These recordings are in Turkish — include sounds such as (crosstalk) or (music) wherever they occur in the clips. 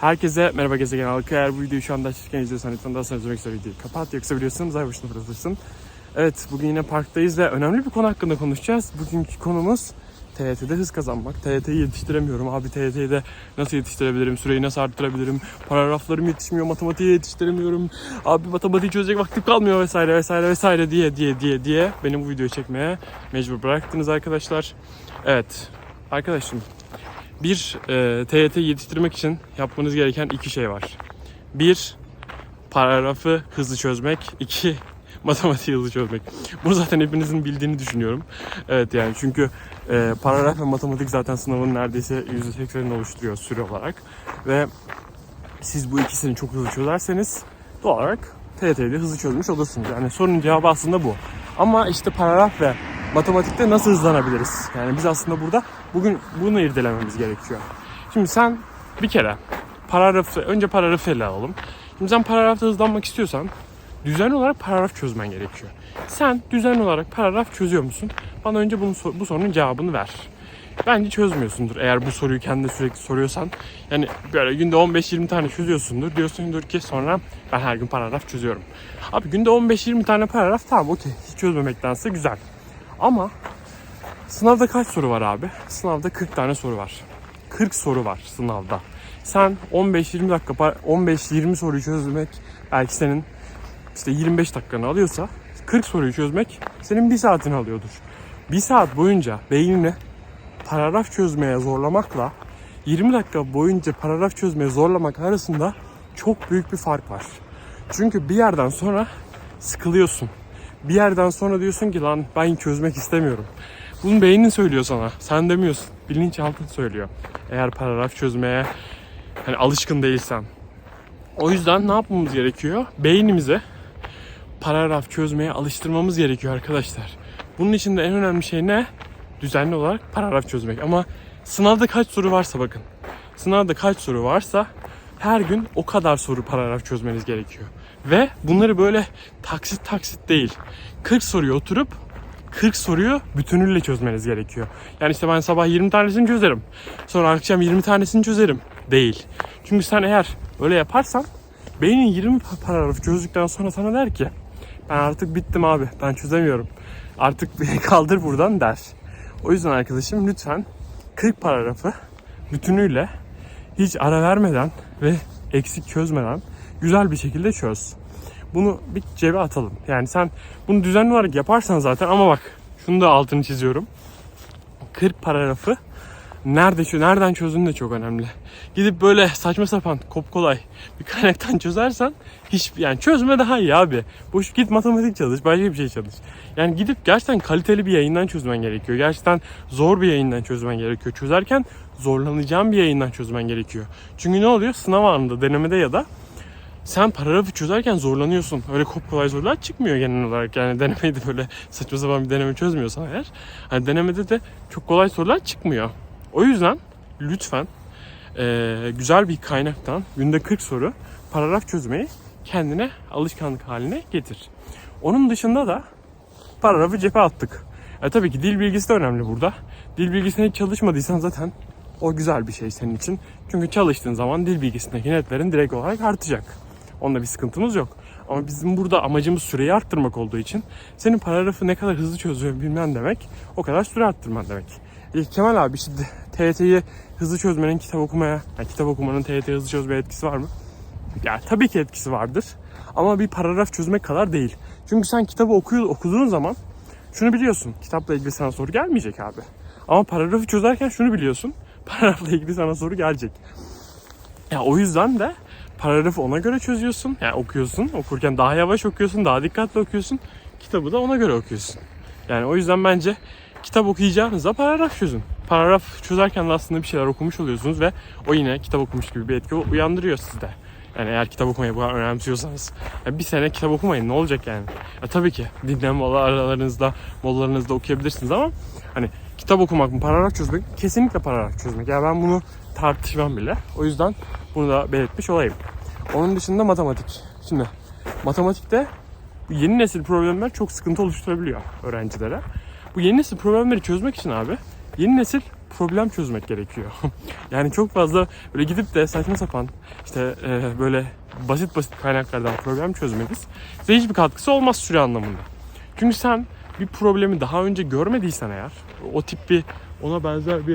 Herkese merhaba gezegen halkı. Eğer bu videoyu şu anda açıkken izliyorsan lütfen daha sonra izlemek üzere videoyu kapat. Yoksa biliyorsunuz ay başına fırlatırsın. Evet bugün yine parktayız ve önemli bir konu hakkında konuşacağız. Bugünkü konumuz TYT'de hız kazanmak. TYT'yi yetiştiremiyorum. Abi TYT'yi de nasıl yetiştirebilirim? Süreyi nasıl arttırabilirim? Paragraflarım yetişmiyor. Matematiği yetiştiremiyorum. Abi matematiği çözecek vaktim kalmıyor vesaire vesaire vesaire diye diye diye diye beni bu videoyu çekmeye mecbur bıraktınız arkadaşlar. Evet arkadaşım bir e, TYT yetiştirmek için yapmanız gereken iki şey var. Bir, paragrafı hızlı çözmek. İki, (laughs) matematiği hızlı çözmek. Bunu zaten hepinizin bildiğini düşünüyorum. Evet yani çünkü e, paragraf ve matematik zaten sınavın neredeyse %80'ini oluşturuyor süre olarak. Ve siz bu ikisini çok hızlı çözerseniz doğal olarak TYT'yi de hızlı çözmüş olursunuz. Yani sorunun cevabı aslında bu. Ama işte paragraf ve matematikte nasıl hızlanabiliriz? Yani biz aslında burada bugün bunu irdelememiz gerekiyor. Şimdi sen bir kere paragrafı, önce paragrafı ele alalım. Şimdi sen paragrafta hızlanmak istiyorsan düzenli olarak paragraf çözmen gerekiyor. Sen düzenli olarak paragraf çözüyor musun? Bana önce bunu, bu sorunun cevabını ver. Bence çözmüyorsundur eğer bu soruyu kendine sürekli soruyorsan. Yani böyle günde 15-20 tane çözüyorsundur. Diyorsundur ki sonra ben her gün paragraf çözüyorum. Abi günde 15-20 tane paragraf tamam okey. Hiç çözmemektense güzel. Ama sınavda kaç soru var abi? Sınavda 40 tane soru var. 40 soru var sınavda. Sen 15-20 dakika, pa- 15-20 soruyu çözmek belki senin işte 25 dakikanı alıyorsa 40 soruyu çözmek senin bir saatini alıyordur. Bir saat boyunca beynini paragraf çözmeye zorlamakla 20 dakika boyunca paragraf çözmeye zorlamak arasında çok büyük bir fark var. Çünkü bir yerden sonra sıkılıyorsun. Bir yerden sonra diyorsun ki lan ben çözmek istemiyorum. Bunu beynin söylüyor sana. Sen demiyorsun. Bilinçaltın söylüyor. Eğer paragraf çözmeye hani alışkın değilsen. O yüzden ne yapmamız gerekiyor? Beynimize paragraf çözmeye alıştırmamız gerekiyor arkadaşlar. Bunun için de en önemli şey ne? Düzenli olarak paragraf çözmek. Ama sınavda kaç soru varsa bakın. Sınavda kaç soru varsa her gün o kadar soru paragraf çözmeniz gerekiyor. Ve bunları böyle taksit taksit değil. 40 soruyu oturup 40 soruyu bütünüyle çözmeniz gerekiyor. Yani işte ben sabah 20 tanesini çözerim. Sonra akşam 20 tanesini çözerim. Değil. Çünkü sen eğer öyle yaparsan beynin 20 pa- paragrafı çözdükten sonra sana der ki ben artık bittim abi ben çözemiyorum. Artık (laughs) kaldır buradan der. O yüzden arkadaşım lütfen 40 paragrafı bütünüyle hiç ara vermeden ve eksik çözmeden güzel bir şekilde çöz. Bunu bir cebe atalım. Yani sen bunu düzenli olarak yaparsan zaten ama bak şunu da altını çiziyorum. 40 paragrafı nerede şu nereden çözdüğün de çok önemli. Gidip böyle saçma sapan kop kolay bir kaynaktan çözersen hiç yani çözme daha iyi abi. Boş git matematik çalış, başka bir şey çalış. Yani gidip gerçekten kaliteli bir yayından çözmen gerekiyor. Gerçekten zor bir yayından çözmen gerekiyor. Çözerken zorlanacağın bir yayından çözmen gerekiyor. Çünkü ne oluyor? Sınav anında, denemede ya da sen paragrafı çözerken zorlanıyorsun. Öyle kop kolay sorular çıkmıyor genel olarak. Yani denemeyi de böyle saçma sapan bir deneme çözmüyorsan eğer. Hani denemede de çok kolay sorular çıkmıyor. O yüzden lütfen eee, güzel bir kaynaktan günde 40 soru paragraf çözmeyi kendine alışkanlık haline getir. Onun dışında da paragrafı cephe attık. E tabii ki dil bilgisi de önemli burada. Dil bilgisine hiç çalışmadıysan zaten o güzel bir şey senin için. Çünkü çalıştığın zaman dil bilgisindeki netlerin direkt olarak artacak. Onda bir sıkıntımız yok. Ama bizim burada amacımız süreyi arttırmak olduğu için senin paragrafı ne kadar hızlı çözebilmen demek o kadar süre arttırman demek. E, Kemal abi şimdi TYT'yi hızlı çözmenin kitap okumaya, yani kitap okumanın TYT'yi hızlı çözmeye etkisi var mı? Ya tabii ki etkisi vardır. Ama bir paragraf çözmek kadar değil. Çünkü sen kitabı okuyor, okuduğun zaman şunu biliyorsun. Kitapla ilgili sana soru gelmeyecek abi. Ama paragrafı çözerken şunu biliyorsun. (laughs) Paragrafla ilgili sana soru gelecek. Ya o yüzden de paragrafı ona göre çözüyorsun. Yani okuyorsun. Okurken daha yavaş okuyorsun, daha dikkatli okuyorsun. Kitabı da ona göre okuyorsun. Yani o yüzden bence kitap okuyacağınızda paragraf çözün. Paragraf çözerken de aslında bir şeyler okumuş oluyorsunuz ve o yine kitap okumuş gibi bir etki uyandırıyor sizde. Yani eğer kitap okumayı bu kadar önemsiyorsanız. Ya bir sene kitap okumayın ne olacak yani? Ya tabii ki dinlenme aralarınızda, molalarınızda okuyabilirsiniz ama hani kitap okumak mı, paragraf çözmek mi? kesinlikle paragraf çözmek. Ya ben bunu tartışmam bile. O yüzden bunu da belirtmiş olayım. Onun dışında matematik. Şimdi matematikte yeni nesil problemler çok sıkıntı oluşturabiliyor öğrencilere. Bu yeni nesil problemleri çözmek için abi yeni nesil problem çözmek gerekiyor. (laughs) yani çok fazla böyle gidip de saçma sapan işte e, böyle basit basit kaynaklardan problem çözmeniz size hiçbir katkısı olmaz süre anlamında. Çünkü sen bir problemi daha önce görmediysen eğer, o tip bir ona benzer bir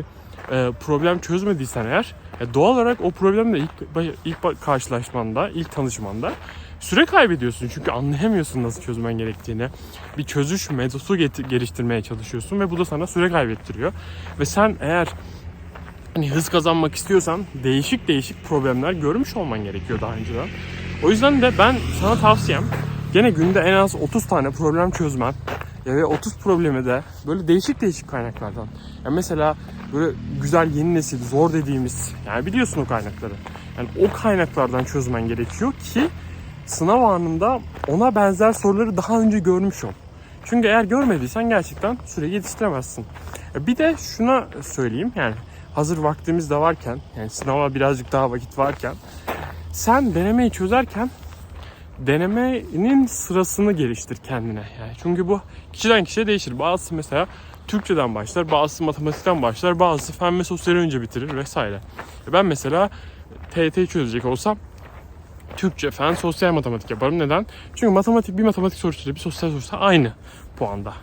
e, problem çözmediysen eğer, e, doğal olarak o problemle ilk ilk karşılaşmanda, ilk tanışmanda süre kaybediyorsun. Çünkü anlayamıyorsun nasıl çözmen gerektiğini. Bir çözüş metodu get- geliştirmeye çalışıyorsun ve bu da sana süre kaybettiriyor. Ve sen eğer hani hız kazanmak istiyorsan değişik değişik problemler görmüş olman gerekiyor daha önceden. O yüzden de ben sana tavsiyem gene günde en az 30 tane problem çözmen ya ve 30 problemi de böyle değişik değişik kaynaklardan. Ya mesela böyle güzel yeni nesil zor dediğimiz yani biliyorsun o kaynakları. Yani o kaynaklardan çözmen gerekiyor ki sınav anında ona benzer soruları daha önce görmüş ol. Çünkü eğer görmediysen gerçekten süreyi yetiştiremezsin. E Bir de şuna söyleyeyim yani hazır vaktimiz de varken yani sınava birazcık daha vakit varken sen denemeyi çözerken denemenin sırasını geliştir kendine. Yani çünkü bu kişiden kişiye değişir. Bazısı mesela Türkçeden başlar, bazısı matematikten başlar, bazısı fen ve sosyali önce bitirir vesaire. Ben mesela TYT çözecek olsam Türkçe, fen, sosyal matematik yaparım. Neden? Çünkü matematik bir matematik sorusuyla bir sosyal sorusu aynı puanda.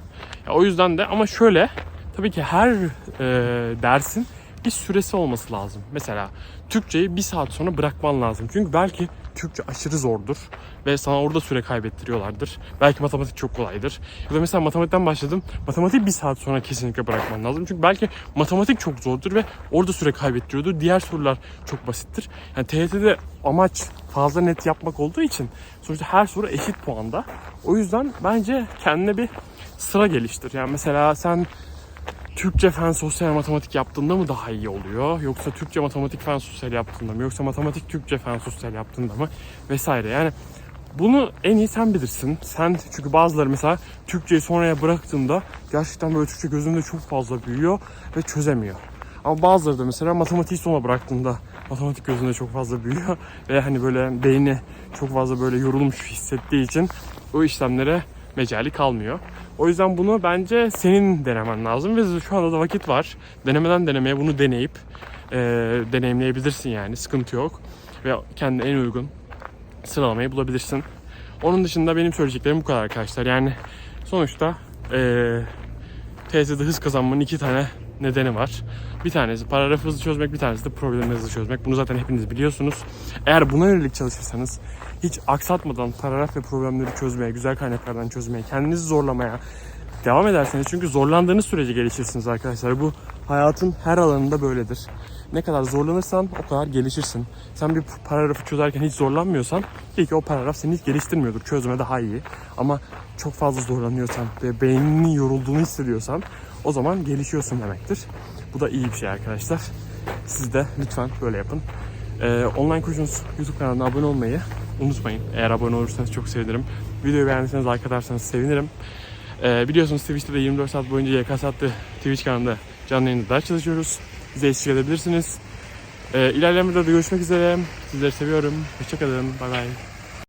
Ya o yüzden de ama şöyle tabii ki her e, dersin bir süresi olması lazım. Mesela Türkçeyi bir saat sonra bırakman lazım. Çünkü belki Türkçe aşırı zordur ve sana orada süre kaybettiriyorlardır. Belki matematik çok kolaydır. Ya da mesela matematikten başladım. Matematik bir saat sonra kesinlikle bırakman lazım. Çünkü belki matematik çok zordur ve orada süre kaybettiriyordur. Diğer sorular çok basittir. Yani TYT'de amaç fazla net yapmak olduğu için sonuçta her soru eşit puanda. O yüzden bence kendine bir sıra geliştir. Yani mesela sen Türkçe fen sosyal matematik yaptığında mı daha iyi oluyor? Yoksa Türkçe matematik fen sosyal yaptığında mı? Yoksa matematik Türkçe fen sosyal yaptığında mı? Vesaire. Yani bunu en iyi sen bilirsin. Sen çünkü bazıları mesela Türkçeyi sonraya bıraktığında gerçekten böyle Türkçe gözünde çok fazla büyüyor ve çözemiyor. Ama bazıları da mesela matematiği sona bıraktığında matematik gözünde çok fazla büyüyor (laughs) ve hani böyle beyni çok fazla böyle yorulmuş hissettiği için o işlemlere mecali kalmıyor. O yüzden bunu bence senin denemen lazım ve şu anda da vakit var. Denemeden denemeye bunu deneyip e, deneyimleyebilirsin yani sıkıntı yok. Ve kendine en uygun sıralamayı bulabilirsin. Onun dışında benim söyleyeceklerim bu kadar arkadaşlar. Yani sonuçta e, TSE'de hız kazanmanın iki tane nedeni var. Bir tanesi paragrafı hızlı çözmek, bir tanesi de problemi hızlı çözmek. Bunu zaten hepiniz biliyorsunuz. Eğer buna yönelik çalışırsanız hiç aksatmadan paragraf ve problemleri çözmeye, güzel kaynaklardan çözmeye, kendinizi zorlamaya devam ederseniz çünkü zorlandığınız sürece gelişirsiniz arkadaşlar. Bu hayatın her alanında böyledir. Ne kadar zorlanırsan o kadar gelişirsin. Sen bir paragrafı çözerken hiç zorlanmıyorsan ilk o paragraf seni hiç geliştirmiyordur. Çözme daha iyi. Ama çok fazla zorlanıyorsan ve beyninin yorulduğunu hissediyorsan o zaman gelişiyorsun demektir. Bu da iyi bir şey arkadaşlar. Siz de lütfen böyle yapın. Ee, online Koçunuz YouTube kanalına abone olmayı unutmayın. Eğer abone olursanız çok sevinirim. Videoyu beğendiyseniz like atarsanız sevinirim. Ee, biliyorsunuz Twitch'te de 24 saat boyunca YKS adlı Twitch kanalında canlı yayında çalışıyoruz. Bize eşlik edebilirsiniz. Ee, ilerleyen videoda görüşmek üzere. Sizleri seviyorum. Hoşçakalın. Bay bay.